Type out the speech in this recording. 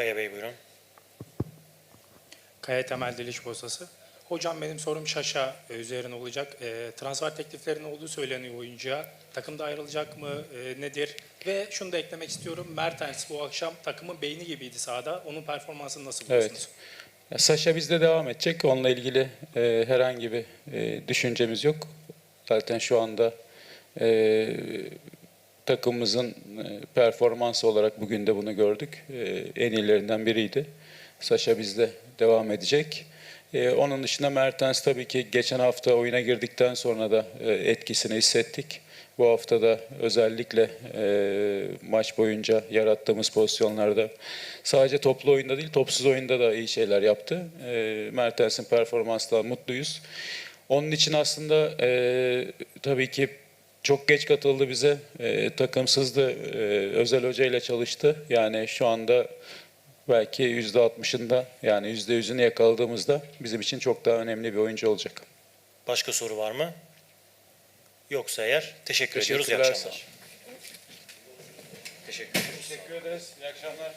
Kaya Bey buyurun. Kaya Temel Diliş Posası. Hocam benim sorum Şaşa e, üzerine olacak. E, transfer tekliflerinin olduğu söyleniyor oyuncuya. Takımda ayrılacak mı? E, nedir? Ve şunu da eklemek istiyorum. Mertens bu akşam takımın beyni gibiydi sahada. Onun performansını nasıl buluyorsunuz? Evet. Saşa bizde devam edecek. Onunla ilgili e, herhangi bir e, düşüncemiz yok. Zaten şu anda e, takımımızın e, performansı olarak bugün de bunu gördük. E, en iyilerinden biriydi. Saşa bizde devam edecek. E, onun dışında Mertens tabii ki geçen hafta oyuna girdikten sonra da etkisini hissettik. Bu hafta da özellikle e, maç boyunca yarattığımız pozisyonlarda sadece toplu oyunda değil topsuz oyunda da iyi şeyler yaptı. E, Mertens'in performansından mutluyuz. Onun için aslında e, tabii ki çok geç katıldı bize. E, takımsızdı. E, Özel Hoca ile çalıştı. Yani şu anda belki %60'ında yani %100'ünü yakaladığımızda bizim için çok daha önemli bir oyuncu olacak. Başka soru var mı? Yoksa eğer teşekkür ediyoruz. İyi akşamlar. Teşekkür ederiz. Teşekkür ederiz. İyi akşamlar.